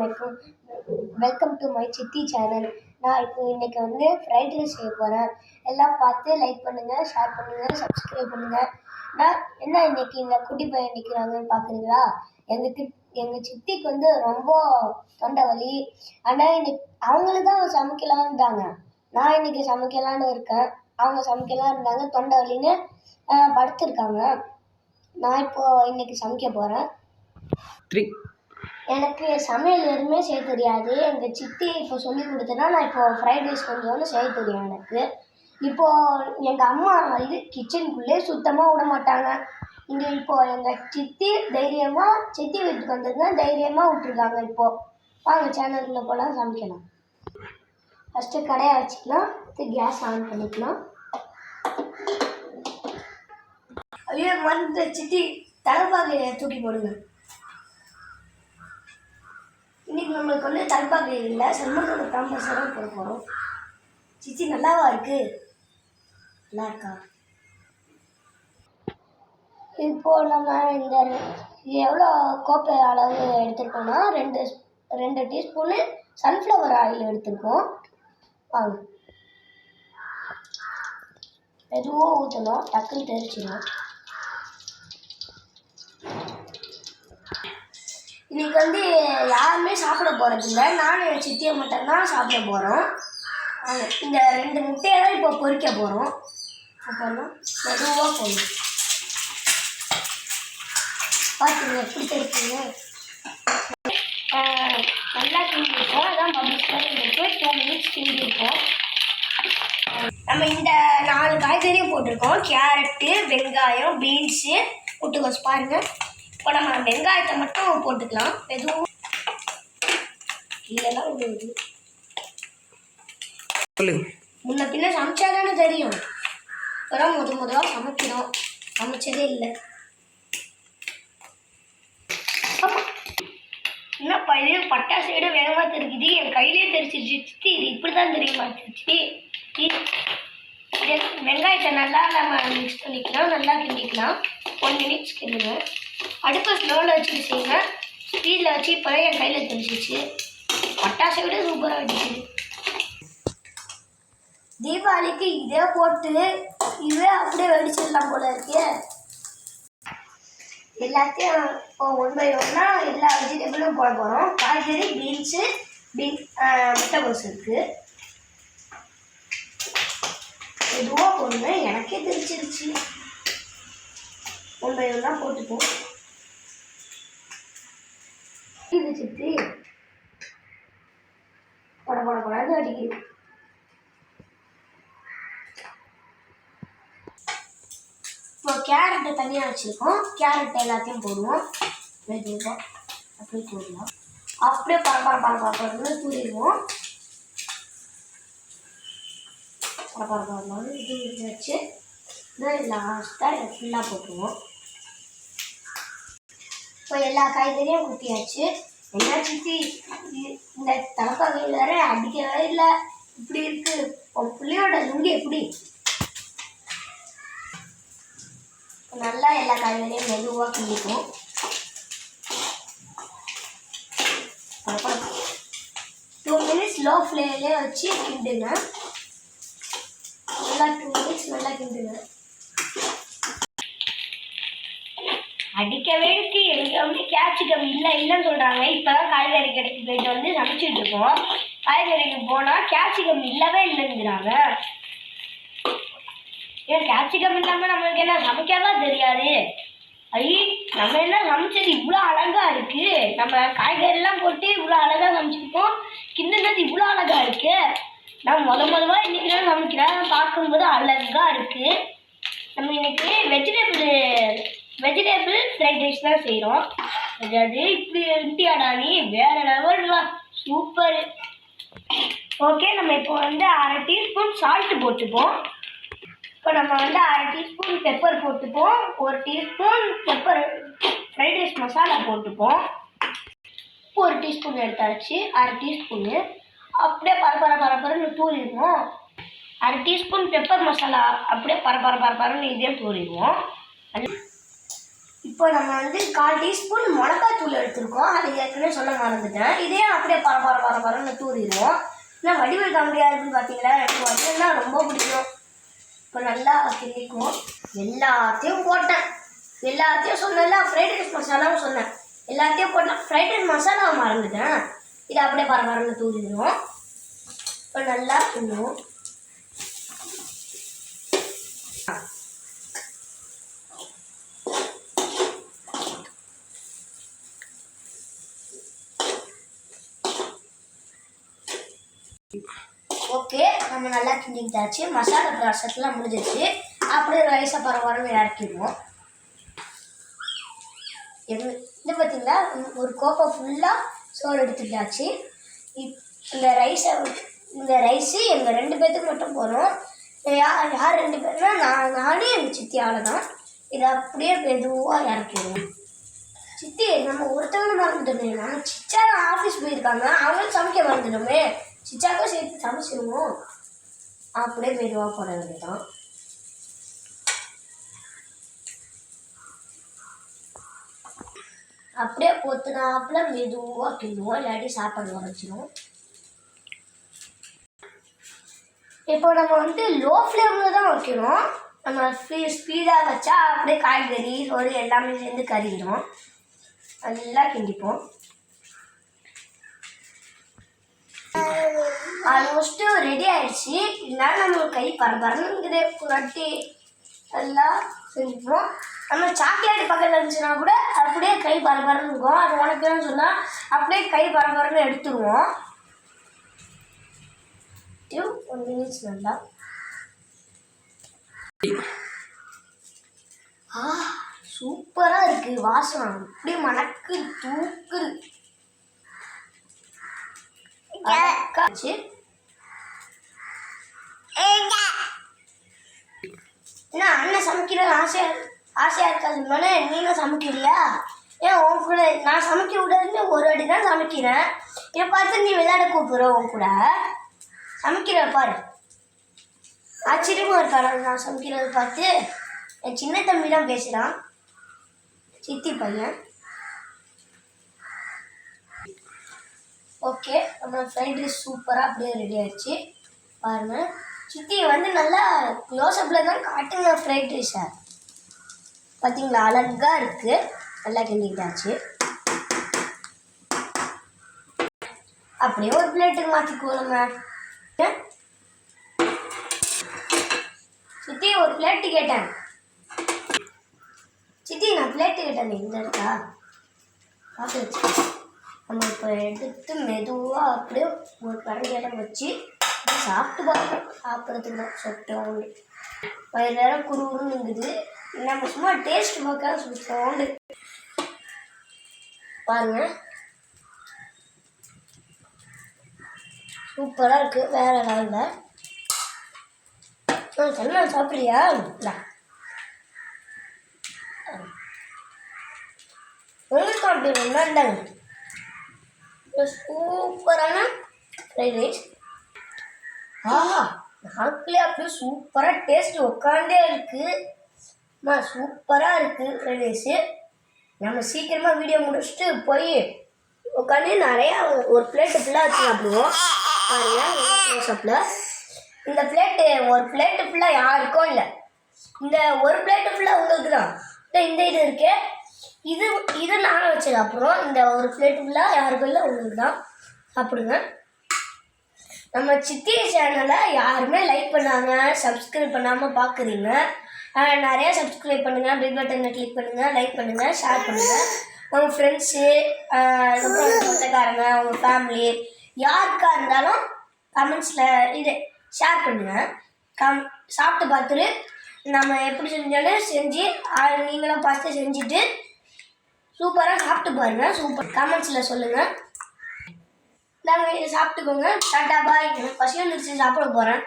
Welcome welcome to my Chithi channel நான் இப்போ இன்னைக்கு வந்து ஃப்ரைட் ரைஸ் செய்ய போகிறேன் எல்லாம் பார்த்து லைக் பண்ணுங்கள் ஷேர் பண்ணுங்கள் சப்ஸ்கிரைப் பண்ணுங்கள் நான் என்ன இன்னைக்கு இந்த குட்டி பையன் நிற்கிறாங்கன்னு பார்க்குறீங்களா? எங்கள் தி எங்கள் சித்திக்கு வந்து ரொம்ப தொண்டை வலி. ஆனால் இன்னைக்கு அவங்களுக்கு தான் சமைக்கலாம் இருந்தாங்க. நான் இன்னைக்கு சமைக்கலான்னு இருக்கேன். அவங்க சமைக்கலாம் இருந்தாங்க. தொண்டை வலின்னு படுத்துருக்காங்க. நான் இப்போ இன்னைக்கு சமைக்க போகிறேன் த்ரீ எனக்கு சமையல் எதுவுமே செய்ய தெரியாது. எங்கள் சித்தி இப்போ சொல்லி கொடுத்தனா நான் இப்போ ஃப்ரைட் ரைஸ் கொஞ்சோண்டு செய்ய தெரியும் எனக்கு. இப்போது எங்கள் அம்மா வந்து கிச்சனுக்குள்ளே சுத்தமாக விட மாட்டாங்க. இங்கே இப்போது எங்கள் சித்தி தைரியமாக சித்தி வீட்டுக்கு வந்ததுன்னா தைரியமாக விட்டுருக்காங்க இப்போது வாங்க சேனலுக்குள்ள போகலாம் சமைக்கலாம். ஃபஸ்ட்டு கடையை வச்சுக்கலாம் அடுத்து கேஸ் ஆன் பண்ணிக்கலாம். ஐயோ வந்து சித்தி தலைப்பாகையை தூக்கி போடுங்க. இன்றைக்கி நம்மளுக்கு வந்து தலைப்பாக்கு இல்லை. சல்மானோட தாம்பரசரம் போட போகிறோம் சிச்சி நல்லாவா இருக்கு? நல்லா இருக்கா? இப்போ நம்ம இந்த எவ்வளோ கோப்பை அளவு எடுத்துருக்கோம்னா ரெண்டு ரெண்டு டீஸ்பூனு சன்ஃப்ளவர் ஆயில் எடுத்துருக்கோம். வாங்க. மெதுவாக ஊற்றணும் டக்குன்னு தெரிச்சிடும் இன்னைக்கு வந்து யாருமே சாப்பிட போகிறதில்ல நானும் என் சித்தியை மட்டும்தான் சாப்பிட போகிறோம் இந்த ரெண்டு முட்டையை தான் இப்போ பொறிக்க போகிறோம் அப்புறம் மெதுவாக போகணும் பார்த்துங்க எப்படி தெரிப்பீங்க நல்லா கிண்டிருக்கோம் அதான் பபிள்ஸ்லாம் இருக்கும் டூ மினிட்ஸ் கிண்டிருக்கோம் நம்ம இந்த நாலு காய்கறியும் போட்டிருக்கோம். கேரட்டு வெங்காயம் பீன்ஸு முட்டுக்கோஸ் பாருங்கள் இப்போ நம்ம வெங்காயத்தை மட்டும் போட்டுக்கலாம். எதுவும் இதெல்லாம் சொல்லுங்க முன்ன பின்ன சமைச்சா தானே தெரியும். இப்போதான் முத முதலாக சமைக்கிறோம். சமைச்சதே இல்லை. என்னப்பா இது பட்டா சைடு வேகமாக தெரிக்குது என் கையிலே தெரிச்சிருச்சு சித்தி இது இப்படி தான் தெரியுமா சித்தி? வெங்காயத்தை நல்லா நம்ம மிக்ஸ் பண்ணிக்கலாம். நல்லா கிண்டிக்கலாம். One minutes கிண்டுங்க. அடுப்பை ஸ்லோவில் வச்சுட்டு செய்யுங்க. ஸ்பீடில் வச்சு இப்போ என் கையில் தெரிஞ்சிச்சு பட்டாசை விட சூப்பராக வெடிக்குது தீபாவளிக்கு இதே போட்டு இதே அப்படியே வெடிச்சிடலாம் போல இருக்கு. எல்லாத்தையும் இப்போ ஒன் பை ஒன்னா எல்லா வெஜிடபிளும் போட போகிறோம் காய்கறி பீன்ஸு பீன் முட்டைகோஸ் இருக்குது எதுவோ போடுங்க. எனக்கே தெரிச்சிருச்சு ஒன் பை போட்டுப்போம். இது சித்தி பட பட படன்னு அடிக்குது. இப்போ கேரட்டை தனியாக வச்சுருக்கோம். கேரட் எல்லாத்தையும் போடுவோம். மெதுவாக அப்படியே போடலாம். அப்படியே பர பர பர தூரிடுவோம் பர இது வச்சு இது லாஸ்ட்டாக ஃபுல்லாக போட்டுருவோம். இப்போ எல்லா காய்கறியும் குட்டியாச்சு என்ன சித்தி? இந்த தலைப்பாகையில் வேற அடிக்கவே இல்லை. இப்படி இருக்கு. உன் பிள்ளையோட லுங்கி எப்படி? நல்லா எல்லா காய்கறியும் மெதுவாக கிள்ளிக்கும் டூ மினிட்ஸ் லோ ஃப்ளேம்லேயே வச்சு கிண்டுங்க. நல்லா டூ மினிட்ஸ் நல்லா கிண்டுங்க. அடிக்கவே இருக்கு. எங்கேயுமே கேப்சிகம் இல்லை இல்லைன்னு சொல்கிறாங்க இப்போ தான் காய்கறி கடைக்கு போயிட்டு வந்து சமைச்சிட்டு இருக்கோம். காய்கறிக்கு போனால் கேப்சிகம் இல்லவே இல்லைங்கிறாங்க. ஏன் கேப்சிகம் இல்லாமல் நம்மளுக்கு என்ன சமைக்கவா தெரியாது? ஐ நம்ம என்ன சமைச்சது இவ்வளோ அழகா இருக்கு? நம்ம காய்கறிலாம் போட்டு இவ்வளோ அழகா சமைச்சிருக்கோம். கிண்டுனது இவ்வளோ அழகா இருக்கு. நான் முத முதலாக இன்னைக்கு தான் சமைக்கிறேன். பார்க்கும்போது அழகா இருக்கு. நம்ம இன்னைக்கு வெஜிடபிள் வெஜிடபிள் ஃப்ரைட் ரைஸ் தான் செய்கிறோம் அதாவது இப்படி இருட்டியாடா நீ வேற லெவல்வா சூப்பர் ஓகே நம்ம இப்போ வந்து அரை டீஸ்பூன் சால்ட்டு போட்டுப்போம். இப்போ நம்ம வந்து அரை டீஸ்பூன் பெப்பர் போட்டுப்போம். ஒரு teaspoon pepper fried rice masala போட்டுப்போம். உப்பு ஒரு டீஸ்பூன் எடுத்தாச்சு அரை டீஸ்பூனு அப்படியே பரபர பரபரன்னு தூரிடுவோம் அரை டீஸ்பூன் பெப்பர் மசாலா அப்படியே பரபர பரபரன்னு இதே தூரிடுவோம் அது இப்போ நம்ம வந்து கால் டீஸ்பூன் மிளகாய் தூள் எடுத்திருக்கோம். அது ஏற்கனவே சொல்ல மறந்துட்டேன். இதே அப்படியே பர பர பர பரன்னு தூரிடுவோம். ஏன்னா வடிவல் காமெடியாக இருக்குன்னு பார்த்தீங்களா? எனக்கு வடிவல்னா ரொம்ப பிடிக்கும். இப்போ நல்லா கிள்ளிக்குவோம் எல்லாத்தையும் போட்டேன். எல்லாத்தையும் சொன்னேன்ல ஃப்ரைட் ரைஸ் மசாலாவும் சொன்னேன். எல்லாத்தையும் போட்டேன். ஃப்ரைட் ரைஸ் மசாலாவை மறந்துட்டேன். இதை அப்படியே பர பரன்னு தூரிடுவோம். இப்போ நல்லா சொல்லுவோம் ஓகே நம்ம நல்லா கிண்டிக்கிட்டாச்சு. மசாலா ப்ராசஸ்லாம் முடிஞ்சிச்சு அப்படியே ரைஸை பரவாயில்ல இறக்கிடுவோம். எங்க இது பார்த்தீங்களா ஒரு கோப்பை ஃபுல்லாக சோறு எடுத்துக்கிட்டாச்சு. இப் இந்த ரைஸை இந்த ரைஸு எங்கள் ரெண்டு பேர்த்துக்கு மட்டும் போகிறோம் யார் யார் ரெண்டு பேர்னா நான் நானே எங்கள் சித்தி ஆள் தான். இதை அப்படியே மெதுவாக இறக்கிடுவோம். சித்தி நம்ம ஒருத்தவங்க மறந்துட்டோமே. நம்ம சிச்சா ஆஃபீஸ் போயிருக்காங்க. அவங்களும் சமைக்க மறந்துட்டோமே. சிச்சாக்கும் சேர்த்து சமைச்சிருவோம். அப்படியே மெதுவாக போட வேண்டியதான் அப்படியே கொத்துனாப்புல மெதுவாக கிண்டுவோம். இல்லாட்டி சாப்பாடு உரைச்சிடும் இப்போ நம்ம வந்து லோ ஃப்ளேமில் தான் வைக்கணும். நம்ம ஸ்பீ ஸ்பீடாக வச்சா அப்படியே காய்கறி சோறு எல்லாமே சேர்ந்து கறிடும் நல்லா கிண்டிப்போம். ஆல்மோஸ்ட்டு ரெடி ஆயிடுச்சு. இருந்தாலும் நம்ம கை பரபரங்குது புரட்டி எல்லாம் செஞ்சுப்போம் நம்ம சாக்லேட் பக்கத்தில் இருந்துச்சுன்னா கூட அப்படியே கை பரபரன்னு இருக்கும். அது உனக்குன்னு சொன்னால் அப்படியே கை பரபரன்னு எடுத்துருவோம். ஒன் மினிட்ஸ் நல்லா. ஆ சூப்பராக இருக்குது வாசனம் அப்படியே மணக்கு தூக்குது. அழகாச்சு அண்ணன் சமைக்கிறது ஆசையா ஆசையா இருக்காது மனே நீங்க சமைக்கிறியா ஏன் உன் கூட நான் சமைக்க விடாதுன்னு ஒரு வாட்டி தான் சமைக்கிறேன் இதை பார்த்து நீ விளையாட கூப்பிடுற உன் கூட சமைக்கிற பாரு. ஆச்சரியமாக இருக்காடா நான் சமைக்கிறத பார்த்து என் சின்ன தம்பி தான் பேசுகிறான் சித்தி பையன். ஓகே நம்ம ஃப்ரைட் ரைஸ் சூப்பராக அப்படியே ரெடி ஆயிடுச்சு. பாருங்கள் சித்தி வந்து நல்லா க்ளோஸ்அப்பில் தான் காட்டுங்க ஃப்ரைட் ரைஸை பார்த்தீங்களா அழகாக இருக்குது நல்லா கிண்டிக்கிட்டாச்சு. அப்படியே ஒரு பிளேட்டுக்கு மாற்றிக்குவோம் நம்ம சித்தி ஒரு பிளேட்டு கேட்டேன். சித்தி நான் பிளேட்டு கேட்டேன். இந்த இருக்கா பார்த்து வச்சு நம்ம இப்போ எடுத்து மெதுவாக அப்படியே ஒரு கரண்டியெல்லாம் வச்சு சாப்பிட்டு பார்க்கணும் சாப்பிட்றதுக்கு தான் சொட்டோண்டு வயிறு நேரம் குறுகுறுன்னு நம்ம சும்மா டேஸ்ட் பார்க்க சுத்தோண்டு பாருங்க. சூப்பராக இருக்குது வேற லெவலில் ஆ சொன்னா சாப்பிட்றியா? உங்களுக்கு அப்படி ஒன்றா இருந்தாங்க சூப்பரான ஃப்ரைட் ரைஸ் ஆஹா நாக்கிலே அப்படியே சூப்பராக டேஸ்ட் உட்காந்தே இருக்கு. அம்மா சூப்பராக இருக்குது ஃப்ரைட் ரைஸு நம்ம சீக்கிரமாக வீடியோ முடிச்சுட்டு போய் உட்காந்து நிறையா ஒரு பிளேட்டு ஃபுல்லாக வச்சு சாப்பிடுவோம். பாருங்கள் இந்த பிளேட்டு ஒரு பிளேட்டு ஃபுல்லாக யாருக்கும் இல்லை. இந்த ஒரு பிளேட்டு ஃபுல்லாக உங்களுக்கு தான் இந்த இந்த இது இருக்கே. இது இது நானும் வச்சது அப்புறம் இந்த ஒரு பிளேட்டு ஃபுல்லாக யாருக்கும் இல்லை உங்களுக்கு தான் சாப்பிடுங்க. நம்ம சித்தி சேனலை யாருமே லைக் பண்ணாங்க சப்ஸ்கிரைப் பண்ணாமல் பார்க்குறீங்க நிறையா சப்ஸ்கிரைப் பண்ணுங்கள் பில் பட்டனை கிளிக் பண்ணுங்கள் லைக் பண்ணுங்கள் ஷேர் பண்ணுங்கள் உங்கள் ஃப்ரெண்ட்ஸு அதுக்கப்புறம் சொந்தக்காரங்க உங்கள் ஃபேமிலி யாருக்காக இருந்தாலும் கமெண்ட்ஸில் இது ஷேர் பண்ணுங்கள் கம் சாப்பிட்டு பார்த்துட்டு நம்ம எப்படி செஞ்சாலும் செஞ்சு நீங்களும் பார்த்து செஞ்சுட்டு சூப்பராக சாப்பிட்டு பாருங்கள் சூப்பர். கமெண்ட்ஸில் சொல்லுங்கள் நாங்கள் சாப்பிட்டுக்கோங்க. Tata bye. எனக்கு பசி வந்துருச்சு சாப்பிட போகிறேன்